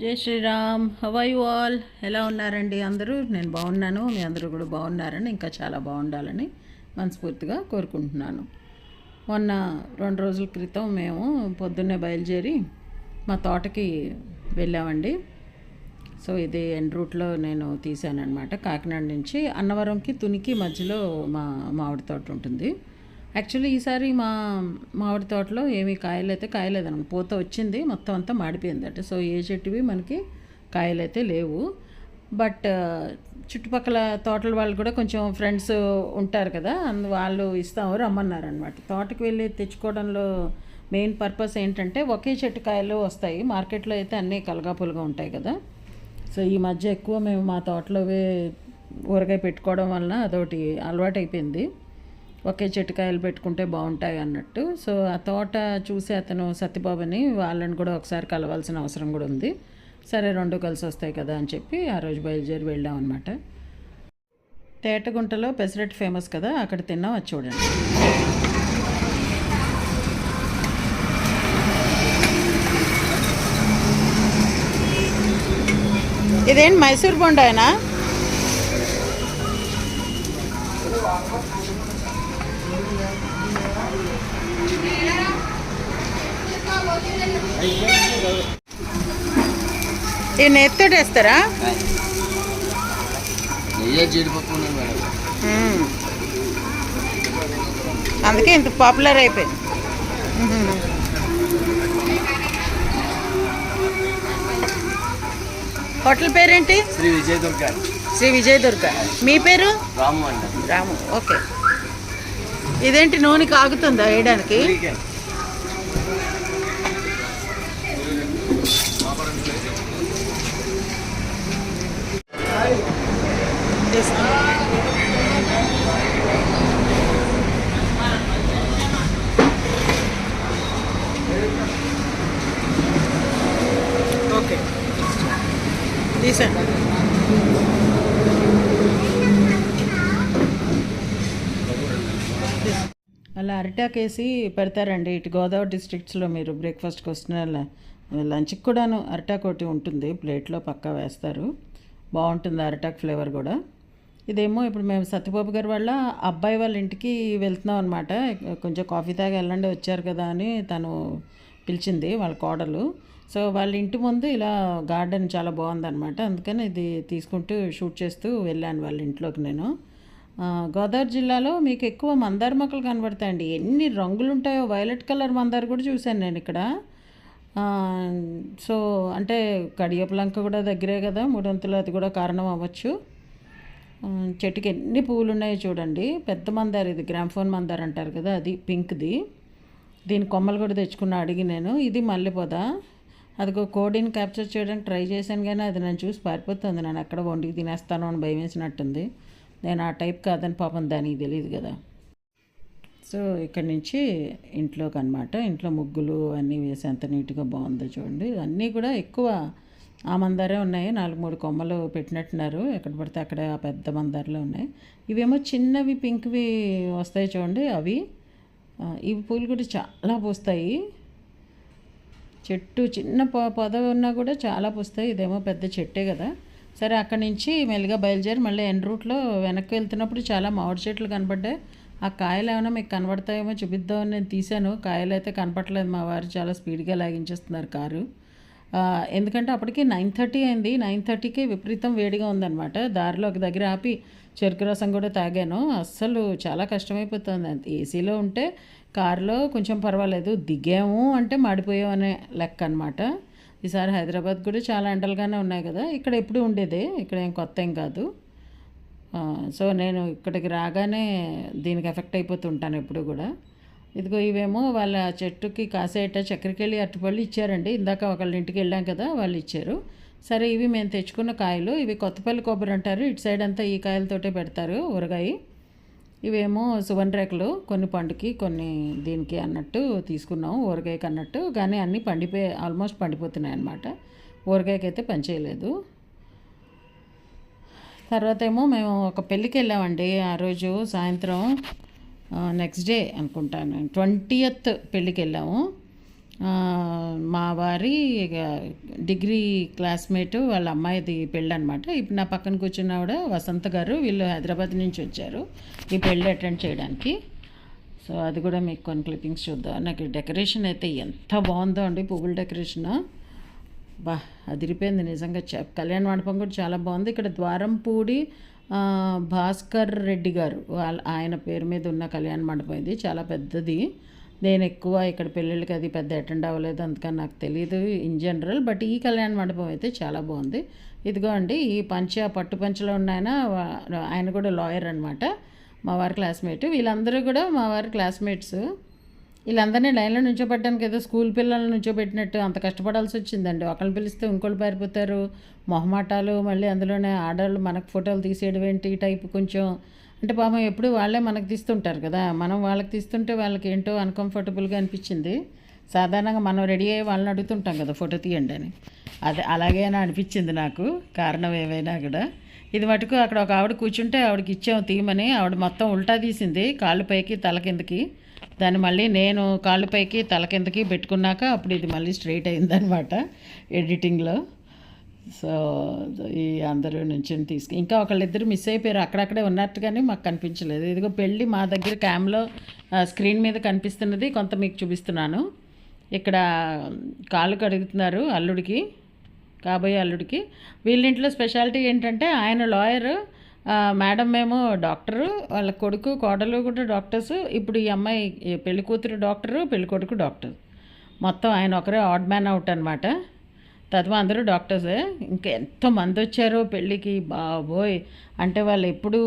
జై శ్రీరామ్. హవై ఆల్ ఎలా ఉన్నారండి అందరూ? నేను బాగున్నాను. మీ అందరూ కూడా బాగున్నారని ఇంకా చాలా బాగుండాలని మనస్ఫూర్తిగా కోరుకుంటున్నాను. మొన్న రెండు రోజుల క్రితం మేము పొద్దున్నే బయలుదేరి మా తోటకి వెళ్ళామండి. సో ఇది ఎండ్ రూట్లో నేను తీసాను అనమాట కాకినాడ నుంచి అన్నవరంకి తునికి మధ్యలో మా మామిడి తోట ఉంటుంది. యాక్చువల్లీ ఈసారి మా మామిడి తోటలో ఏమీ కాయలు అయితే కాయలేదనమాట. పూత వచ్చింది మొత్తం అంతా మాడిపోయిందట సో ఏ చెట్టువి మనకి కాయలు అయితే లేవు బట్ uh, చుట్టుపక్కల తోటల వాళ్ళు కూడా కొంచెం ఫ్రెండ్స్ ఉంటారు కదా అందు వాళ్ళు ఇస్తాము రమ్మన్నారు అనమాట తోటకి వెళ్ళి తెచ్చుకోవడంలో మెయిన్ పర్పస్ ఏంటంటే ఒకే చెట్టు కాయలు వస్తాయి. మార్కెట్లో అయితే అన్నీ కలగాపులుగా ఉంటాయి కదా. సో ఈ మధ్య ఎక్కువ మేము మా తోటలోవే ఊరగాయ పెట్టుకోవడం వలన అదొకటి అలవాటు అయిపోయింది ఒకే చెట్టుకాయలు పెట్టుకుంటే బాగుంటాయి అన్నట్టు. సో ఆ తోట చూసి అతను సత్యబాబుని వాళ్ళని కూడా ఒకసారి కలవాల్సిన అవసరం కూడా ఉంది. సరే రెండు కలిసి వస్తాయి కదా అని చెప్పి ఆ రోజు బయలుదేరి వెళ్ళాం అనమాట తేటగుంటలో పెసరెట్ ఫేమస్ కదా అక్కడ తిన్నాం అది చూడండి. ఇదేంటి మైసూర్ బొండాయనా? ఇవి నెత్తోటి వేస్తారా. అందుకే ఇంత పాపులర్ అయిపోయింది. హోటల్ పేరేంటి? శ్రీ విజయ్ దుర్గ. శ్రీ విజయ్ దుర్గ. మీ పేరు? రాము రాము. ఓకే. ఇదేంటి నూనె కాగుతుందా వేయడానికి? Weekend okay. తీసండి అలా అరిటాకేసి పెడతారండి. ఇటు గోదావరి డిస్ట్రిక్ట్స్లో మీరు బ్రేక్ఫాస్ట్కి వస్తున్న లంచ్కి కూడాను అరిటాక్ ఒకటి ఉంటుంది. ప్లేట్లో పక్కా వేస్తారు. బాగుంటుంది అరిటాక్ ఫ్లేవర్ కూడా. ఇదేమో ఇప్పుడు మేము సత్యబాబు గారి వాళ్ళ అబ్బాయి వాళ్ళ ఇంటికి వెళ్తున్నాం అనమాట కొంచెం కాఫీ తాగి వెళ్ళండి వచ్చారు కదా అని తను పిలిచింది వాళ్ళ కోడలు. సో వాళ్ళ ఇంటి ముందు ఇలా గార్డెన్ చాలా బాగుందన్నమాట. అందుకని ఇది తీసుకుంటూ షూట్ చేస్తూ వెళ్ళాను వాళ్ళ ఇంట్లోకి నేను. గోదావరి జిల్లాలో మీకు ఎక్కువ మందార మొక్కలు కనబడతాయండి. ఎన్ని రంగులు ఉంటాయో వైలెట్ కలర్ మందార కూడా చూశాను నేను ఇక్కడ. సో అంటే కడియపులంక కూడా దగ్గరే కదా మూడొంతులు అది కూడా కారణం అవ్వచ్చు. చెట్టుకి ఎన్ని పువ్వులు ఉన్నాయో చూడండి. పెద్ద మందార ఇది గ్రామ్ఫోన్ మందార అంటారు కదా అది పింక్ది. దీని కొమ్మలు కూడా తెచ్చుకున్న అడిగి నేను. ఇది మల్లెపొద. అదిగో కోడిని క్యాప్చర్ చేయడానికి ట్రై చేశాను కానీ అది నన్ను చూసి పారిపోతుంది. నేను అక్కడ వండికి తినేస్తాను అని భయం వేసినట్టుంది. నేను ఆ టైప్ కాదని పాపం దానికి తెలియదు కదా. సో ఇక్కడ నుంచి ఇంట్లోకి అనమాట ఇంట్లో ముగ్గులు అన్నీ వేసి ఎంత నీట్గా బాగుందో చూడండి. అన్నీ కూడా ఎక్కువ ఆ మందారే ఉన్నాయి. నాలుగు మూడు కొమ్మలు పెట్టినట్టున్నారు. ఎక్కడ పడితే అక్కడ ఆ పెద్ద మందారలో ఉన్నాయి. ఇవేమో చిన్నవి పింక్వి వస్తాయి చూడండి అవి. ఇవి పూలు కూడా చాలా పూస్తాయి. చెట్టు చిన్న పొ పొద ఉన్నా కూడా చాలా పూస్తాయి. ఇదేమో పెద్ద చెట్టే కదా. సరే అక్కడి నుంచి మెల్లిగా బయలుదేరి మళ్ళీ ఎండ్ రూట్లో వెనక్కి వెళ్తున్నప్పుడు చాలా మామిడి చెట్లు కనపడ్డాయి. ఆ కాయలు ఏమైనా మీకు కనబడతాయేమో చూపిద్దామని నేను తీశాను. కాయలు అయితే కనపడలేదు. మా వారు చాలా స్పీడ్గా లాగించేస్తున్నారు కారు. ఎందుకంటే అప్పటికి నైన్ థర్టీ అయింది. నైన్ థర్టీకి విపరీతం వేడిగా ఉందన్నమాట. దారిలో ఒక దగ్గర ఆపి చెరుకు రసం కూడా తాగాను. అస్సలు చాలా కష్టమైపోతుంది. అంత ఏసీలో ఉంటే కారులో కొంచెం పర్వాలేదు. దిగాము అంటే మాడిపోయాం అనే లెక్క అనమాట ఈసారి హైదరాబాద్ కూడా చాలా ఎండలుగానే ఉన్నాయి కదా. ఇక్కడ ఎప్పుడు ఉండేదే? ఇక్కడ ఏం కొత్త ఏం కాదు. సో నేను ఇక్కడికి రాగానే దీనికి ఎఫెక్ట్ అయిపోతుంటాను ఎప్పుడు కూడా. ఇదిగో ఇవేమో వాళ్ళ చెట్టుకి కాసేట చక్కెరకెళ్ళి అరటిపళ్ళు ఇచ్చారండి. ఇందాక ఒకళ్ళ ఇంటికి వెళ్ళాం కదా వాళ్ళు ఇచ్చారు. సరే ఇవి మేము తెచ్చుకున్న కాయలు. ఇవి కొత్తపల్లి కొబ్బరి అంటారు. ఇటు సైడ్ అంతా ఈ కాయలతోటే పెడతారు ఊరగాయ. ఇవేమో సువర్ణరేఖలు రేకులు కొన్ని పండుకి కొన్ని దీనికి అన్నట్టు తీసుకున్నాం ఊరగాయకి అన్నట్టు. కానీ అన్నీ పండిపోయి ఆల్మోస్ట్ పండిపోతున్నాయి అన్నమాట ఊరగాయకి అయితే పనిచేయలేదు. తర్వాత ఏమో మేము ఒక పెళ్ళికి వెళ్ళామండి. ఆ రోజు సాయంత్రం నెక్స్ట్ డే అనుకుంటాను. ట్వంటీయత్ పెళ్ళికి వెళ్ళాము మా వారి ఇక డిగ్రీ క్లాస్మేట్ వాళ్ళ అమ్మాయిది పెళ్ళి అనమాట ఇప్పుడు నా పక్కన కూర్చున్న ఆవిడ వసంత గారు వీళ్ళు హైదరాబాద్ నుంచి వచ్చారు ఈ పెళ్ళి అటెండ్ చేయడానికి. సో అది కూడా మీకు కొన్ని క్లిప్పింగ్స్ చూద్దాం. నాకు డెకరేషన్ అయితే ఎంత బాగుందో అండి పువ్వుల డెకరేషన్. బా అదిరిపోయింది నిజంగా. చెప్ కళ్యాణ మండపం కూడా చాలా బాగుంది. ఇక్కడ ద్వారంపూడి పూడి భాస్కర్ రెడ్డి గారు వాళ్ళ ఆయన పేరు మీద ఉన్న కళ్యాణ మండపం ఇది చాలా పెద్దది. నేను ఎక్కువ ఇక్కడ పెళ్ళిళ్ళకి అది పెద్ద అటెండ్ అవ్వలేదు అందుకని నాకు తెలియదు ఇన్ జనరల్ బట్ ఈ కళ్యాణ మండపం అయితే చాలా బాగుంది. ఇదిగో అండి ఈ పంచ పట్టు పంచలో ఉన్న ఆయన ఆయన కూడా లాయర్ అనమాట మా వారి క్లాస్మేట్ వీళ్ళందరూ కూడా మా వారి క్లాస్మేట్స్ వీళ్ళందరినీ లైన్లో నుంచోబెట్టడానికి ఏదో స్కూల్ పిల్లల్ని నుంచోబెట్టినట్టు అంత కష్టపడాల్సి వచ్చిందండి. ఒకళ్ళు పిలిస్తే ఇంకోళ్ళు పారిపోతారు. మొహమాటాలు మళ్ళీ అందులోనే ఆడవాళ్ళు మనకు ఫోటోలు తీసేయడం ఏంటి ఈ టైప్ కొంచెం. అంటే పాపం ఎప్పుడు వాళ్ళే మనకు తీస్తుంటారు కదా. మనం వాళ్ళకి తీస్తుంటే వాళ్ళకి ఏంటో అన్కంఫర్టబుల్గా అనిపించింది. సాధారణంగా మనం రెడీ అయ్యి వాళ్ళని అడుగుతుంటాం కదా ఫోటో తీయండి అని. అదే అలాగే అని అనిపించింది నాకు. కారణం ఏమైనా కూడా. ఇది మటుకు అక్కడ ఒక ఆవిడ కూర్చుంటే ఆవిడకి ఇచ్చాము తీయమని ఆవిడ మొత్తం ఉల్టా తీసింది. కాళ్ళు పైకి తల కిందకి. దాన్ని మళ్ళీ నేను కాళ్ళపైకి తల కిందకి పెట్టుకున్నాక అప్పుడు ఇది మళ్ళీ స్ట్రైట్ అయిందనమాట ఎడిటింగ్లో. సో ఈ అందరూ నుంచి తీసుకు ఇంకా ఒకళ్ళిద్దరు మిస్ అయిపోయారు. అక్కడక్కడే ఉన్నట్టుగానే మాకు కనిపించలేదు. ఇదిగో పెళ్ళి మా దగ్గర క్యామ్లో స్క్రీన్ మీద కనిపిస్తున్నది కొంత మీకు చూపిస్తున్నాను. ఇక్కడ కాళ్ళు కడుగుతున్నారు అల్లుడికి కాబోయే అల్లుడికి. వీళ్ళింట్లో స్పెషాలిటీ ఏంటంటే ఆయన లాయరు మేడం మేము డాక్టరు వాళ్ళ కొడుకు కోడలు కూడా డాక్టర్స్. ఇప్పుడు ఈ అమ్మాయి పెళ్ళి కూతురు డాక్టరు పెళ్ళి కొడుకు డాక్టర్. మొత్తం ఆయన ఒకరే ఆడ్ మ్యాన్ అవుట్ అనమాట తద్వా అందరూ డాక్టర్సే. ఇంకా ఎంతో మంది వచ్చారో పెళ్ళికి. బాబోయ్! అంటే వాళ్ళు ఎప్పుడూ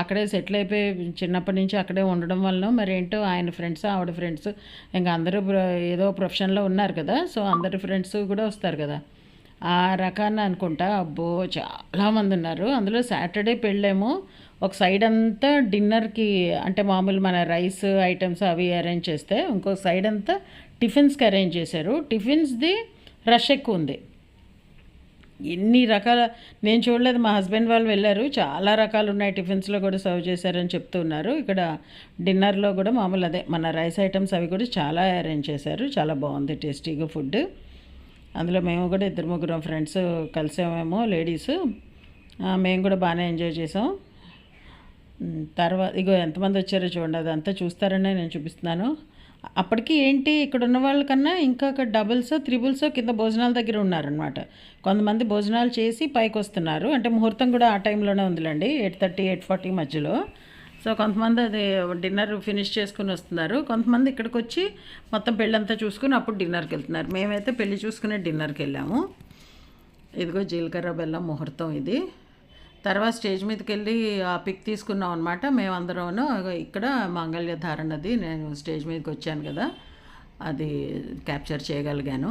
అక్కడే సెటిల్ అయిపోయి చిన్నప్పటి నుంచి అక్కడే ఉండడం వలన మరి ఏంటో ఆయన ఫ్రెండ్స్ ఆవిడ ఫ్రెండ్స్. ఇంకా అందరూ ఏదో ప్రొఫెషన్లో ఉన్నారు కదా. సో అందరి ఫ్రెండ్స్ కూడా వస్తారు కదా. ఆ రకాన్ని అనుకుంటా. అబ్బో చాలామంది ఉన్నారు. అందులో సాటర్డే పెళ్ళేమో ఒక సైడ్ అంతా డిన్నర్కి అంటే మామూలు మన రైస్ ఐటమ్స్ అవి అరేంజ్ చేస్తే ఇంకో సైడ్ అంతా టిఫిన్స్కి అరేంజ్ చేశారు. టిఫిన్స్ది రష్ ఎక్కువ ఉంది. ఎన్ని రకాల నేను చూడలేదు మా హస్బెండ్ వాళ్ళు వెళ్ళారు. చాలా రకాలు ఉన్నాయి. టిఫిన్స్లో కూడా సర్వ్ చేశారని చెప్తున్నారు ఇక్కడ డిన్నర్లో కూడా మామూలు అదే. మన రైస్ ఐటమ్స్ అవి కూడా చాలా అరేంజ్ చేశారు. చాలా బాగుంది టేస్టీగా ఫుడ్ అందులో మేము కూడా ఇద్దరు ముగ్గురం ఫ్రెండ్స్ కలిసామేమో లేడీస్. మేము కూడా బాగానే ఎంజాయ్ చేసాం. తర్వాత ఇగో ఎంతమంది వచ్చారో చూడండి అదంతా చూస్తారనే నేను చూపిస్తున్నాను. అప్పటికి ఏంటి ఇక్కడ ఉన్న వాళ్ళకన్నా ఇంకా డబుల్స్ త్రిబుల్స్ కింద భోజనాల దగ్గర ఉన్నారనమాట కొంతమంది భోజనాలు చేసి పైకి వస్తున్నారు. అంటే ముహూర్తం కూడా ఆ టైంలోనే ఉందిలేండి ఎయిట్ థర్టీ ఎయిట్ ఫార్టీ మధ్యలో. సో కొంతమంది అది డిన్నర్ ఫినిష్ చేసుకుని వస్తున్నారు. కొంతమంది ఇక్కడికి వచ్చి మొత్తం పెళ్ళంతా చూసుకుని అప్పుడు డిన్నర్కి వెళ్తున్నారు. మేమైతే పెళ్ళి చూసుకునే డిన్నర్కి వెళ్ళాము. ఇదిగో జీలకర్ర బెల్లం ముహూర్తం ఇది. తర్వాత స్టేజ్ మీదకి వెళ్ళి ఆ పిక్ తీసుకున్నాం అనమాట మేమందరం ఇక్కడ మాంగళ్య ధారణది నేను స్టేజ్ మీదకి వచ్చాను కదా. అది క్యాప్చర్ చేయగలిగాను.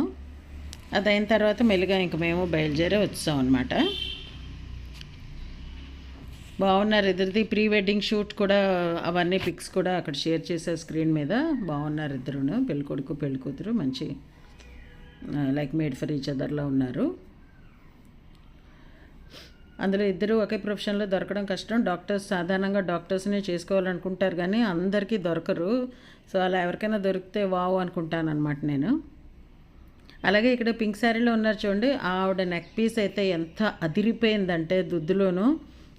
అది అయిన తర్వాత మెల్లిగా ఇంక మేము బయలుదేరే వచ్చాం అనమాట బాగున్నారు. ఇద్దరిది ప్రీ వెడ్డింగ్ షూట్ కూడా అవన్నీ పిక్స్ కూడా అక్కడ షేర్ చేశారు స్క్రీన్ మీద. బాగున్నారు ఇద్దరును. పెళ్ళికొడుకు పెళ్ళికూతురు మంచి లైక్ మేడ్ ఫర్ ఈచ్ అదర్లో ఉన్నారు. అందులో ఇద్దరు ఒకే ప్రొఫెషన్లో దొరకడం కష్టం. డాక్టర్స్ సాధారణంగా డాక్టర్స్నే చేసుకోవాలనుకుంటారు కానీ అందరికీ దొరకరు. సో అలా ఎవరికైనా దొరికితే వావ్ అనుకుంటానమాట నేను. అలాగే ఇక్కడ పింక్ శారీలో ఉన్నారు చూడండి. ఆవిడ నెక్ పీస్ అయితే ఎంత అదిరిపోయిందంటే దుద్దులోనూ.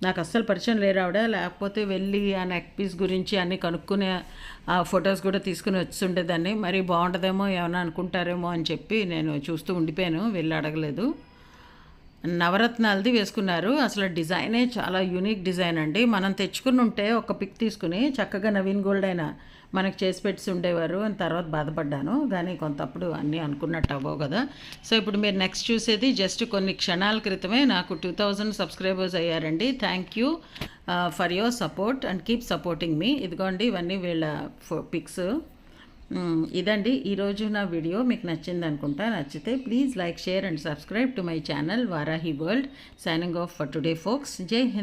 నాకు అస్సలు పరిచయం లేరు ఆవిడ. లేకపోతే వెళ్ళి ఆ నెక్ పీస్ గురించి అన్నీ కనుక్కునే ఆ ఫొటోస్ కూడా తీసుకుని వచ్చుండేదాన్ని. మరి బాగుంటుందేమో ఏమైనా అనుకుంటారేమో అని చెప్పి నేను చూస్తూ ఉండిపోయాను వెళ్ళి అడగలేదు. నవరత్నాలది వేసుకున్నారు. అసలు డిజైనే చాలా యూనిక్ డిజైన్ అండి. మనం తెచ్చుకుని ఉంటే ఒక పిక్ తీసుకుని చక్కగా నవీన్ గోల్డ్ అయినా మనకు చేసి పెట్టి ఉండేవారు అని తర్వాత బాధపడ్డాను. కానీ కొంతప్పుడు అన్నీ అనుకున్నట్టు అవ్వవు కదా. సో ఇప్పుడు మీరు నెక్స్ట్ చూసేది జస్ట్ కొన్ని క్షణాల క్రితమే నాకు టూ థౌజండ్ సబ్స్క్రైబర్స్ అయ్యారండి. Thank you for your support and keep supporting మీ ఇదిగోండి ఇవన్నీ వీళ్ళ పిక్స్ ఇదండి ఈరోజు నా వీడియో. మీకు నచ్చింది అనుకుంటా. నచ్చితే please like share and subscribe to my channel Varahi world signing off for today folks Jai Hind.